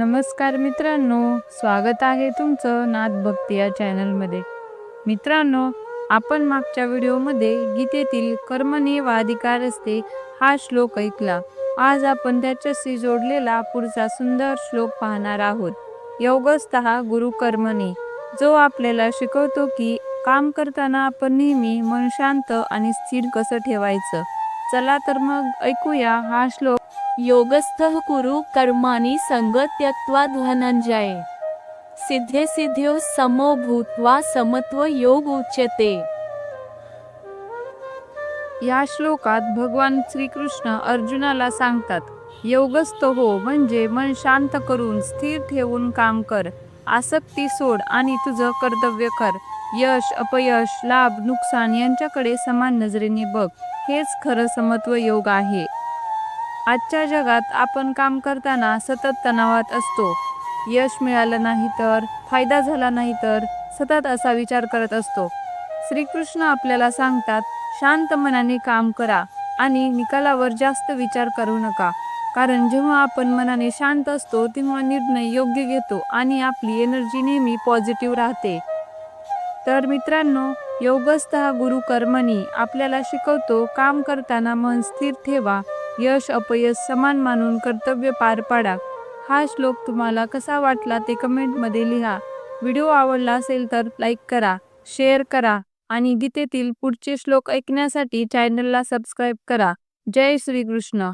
नमस्कार मित्रांनो स्वागत आहे तुमचं नाद भक्ती या चॅनलमध्ये. मित्रांनो आपण मागच्या व्हिडिओमध्ये गीतेतील कर्मने व अधिकार असते हा श्लोक ऐकला. आज आपण त्याच्याशी जोडलेला पुढचा सुंदर श्लोक पाहणार आहोत. योगस्थ गुरु कर्मणी जो आपल्याला शिकवतो की काम करताना आपण नेहमी मन शांत आणि स्थिर कसं ठेवायचं. चला तर मग ऐकूया हा श्लोक. योगस्थः कुरु कर्माणी संग त्यक्त्वा धनंजय सिद्धे सिद्ध्यो समो भूत्वा समत्व योग उच्यते। या श्लोकात भगवान श्रीकृष्ण अर्जुनाला सांगतात योगस्थ हो म्हणजे मन शांत करून स्थिर ठेवून काम कर आसक्ती सोड आणि तुझं कर्तव्य कर यश अपयश लाभ नुकसान यांच्याकडे समान नजरेने बघ हेच खरं समत्व योग आहे. आजच्या जगात आपण काम करताना सतत तणावात असतो. यश मिळालं नाही तर फायदा झाला नाही तर सतत असा विचार करत असतो. श्रीकृष्ण आपल्याला सांगतात शांत मनाने काम करा आणि निकालावर जास्त विचार करू नका. कारण जेव्हा आपण मनाने शांत असतो तेव्हा निर्णय योग्य घेतो आणि आपली एनर्जी नेहमी पॉझिटिव्ह राहते. तर मित्रांनो योगस्थ हा गुरु कर्मणी आपल्याला शिकवतो काम करताना मन स्थिर ठेवा यश अपयश समान मानून कर्तव्य पार पाडा. हा श्लोक तुम्हाला कसा वाटला ते कमेंटमध्ये लिहा. व्हिडिओ आवडला असेल तर लाईक करा शेअर करा आणि गीतेतील पुढचे श्लोक ऐकण्यासाठी चॅनलला सबस्क्राईब करा. जय श्रीकृष्ण.